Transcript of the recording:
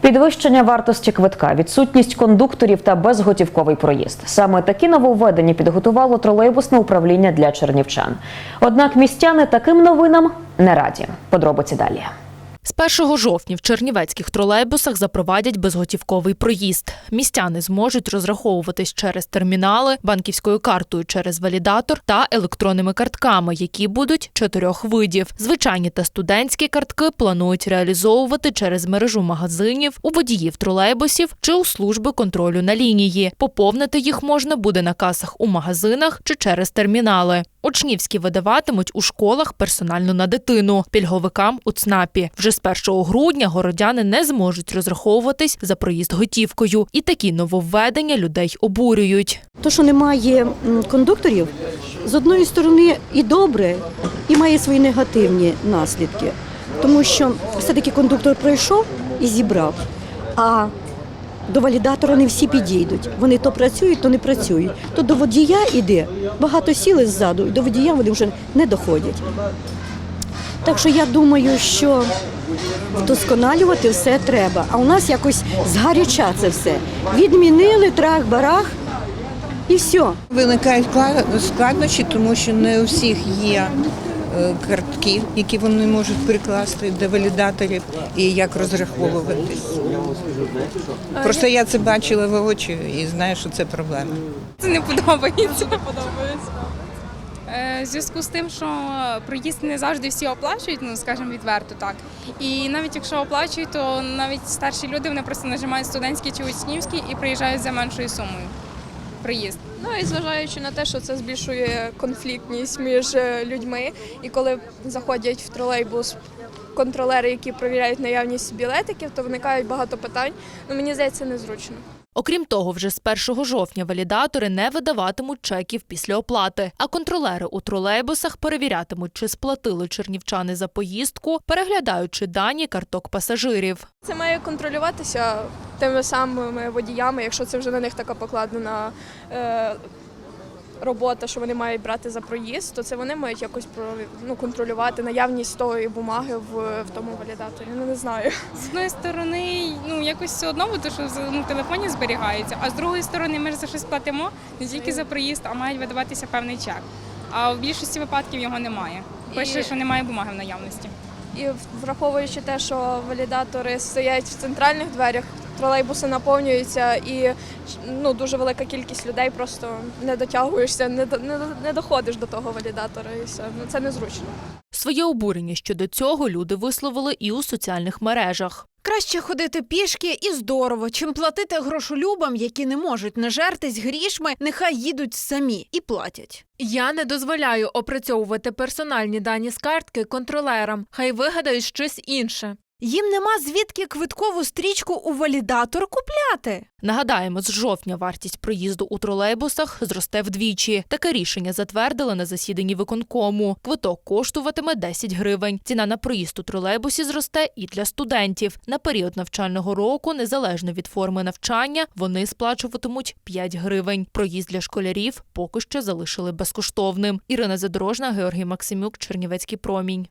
Підвищення вартості квитка, відсутність кондукторів та безготівковий проїзд. Саме такі нововведення підготувало тролейбусне управління для чернівчан. Однак містяни таким новинам не раді. Подробиці далі. З 1 жовтня в чернівецьких тролейбусах запровадять безготівковий проїзд. Містяни зможуть розраховуватись через термінали, банківською картою через валідатор та електронними картками, які будуть чотирьох видів. Звичайні та студентські картки планують реалізовувати через мережу магазинів, у водіїв тролейбусів чи у служби контролю на лінії. Поповнити їх можна буде на касах у магазинах чи через термінали. Учнівські видаватимуть у школах персонально на дитину, пільговикам у ЦНАПі. Вже з 1 грудня городяни не зможуть розраховуватись за проїзд готівкою, і такі нововведення людей обурюють. То, що немає кондукторів, з одної сторони і добре, і має свої негативні наслідки. Тому що все-таки кондуктор пройшов і зібрав, а до валідатора не всі підійдуть. Вони то працюють, то не працюють. То до водія йде, багато сіли ззаду, і до водія вони вже не доходять. Так що я думаю, що вдосконалювати все треба. А у нас якось згаряча це все. Відмінили трах-барах і все. Виникають складнощі, тому що не у всіх є е, картки, які вони можуть прикласти до валідаторів і як розраховуватись. Просто я це бачила в очі і знаю, що це проблема. Це не подобається. Не подобається. Е, В зв'язку з тим, що проїзд не завжди всі оплачують, ну скажімо відверто так. І навіть якщо оплачують, то навіть старші люди вони просто нажимають студентський чи учнівський і приїжджають за меншою сумою. Проїзд. Ну і зважаючи на те, що це збільшує конфліктність між е, людьми, і коли заходять в тролейбус контролери, які перевіряють наявність білетиків, то виникають багато питань. Ну мені здається, незручно. Окрім того, вже з 1 жовтня валідатори не видаватимуть чеків після оплати, а контролери у тролейбусах перевірятимуть, чи сплатили чернівчани за поїздку, переглядаючи дані карток пасажирів. Це має контролюватися тими самими водіями, якщо це вже на них така покладена е, робота, що вони мають брати за проїзд, то це вони мають якось ну, контролювати наявність тої бумаги в, в тому валідаторі. Ну не знаю. З одної сторони, ну якось все одно, бо що ну, в телефоні зберігається, а з другої сторони, ми ж за щось платимо не тільки за проїзд, а мають видаватися певний чек. А в більшості випадків його немає. Пише, що немає бумаги в наявності. І враховуючи те, що валідатори стоять в центральних дверях, тролейбуси наповнюються і ну, дуже велика кількість людей просто не дотягуєшся, не, до- не, не доходиш до того валідатора і все. Ну, це незручно. Своє обурення щодо цього люди висловили і у соціальних мережах. Краще ходити пішки і здорово, чим платити грошолюбам, які не можуть нажертись грішми, нехай їдуть самі і платять. Я не дозволяю опрацьовувати персональні дані з картки контролерам. Хай вигадають щось інше. Їм нема звідки квиткову стрічку у валідатор купляти. Нагадаємо, з жовтня вартість проїзду у тролейбусах зросте вдвічі. Таке рішення затвердили на засіданні виконкому. Квиток коштуватиме 10 гривень. Ціна на проїзд у тролейбусі зросте і для студентів. На період навчального року, незалежно від форми навчання, вони сплачуватимуть 5 гривень. Проїзд для школярів поки що залишили безкоштовним. Ірина Задорожна, Георгій Максимюк, Чернівецький промінь.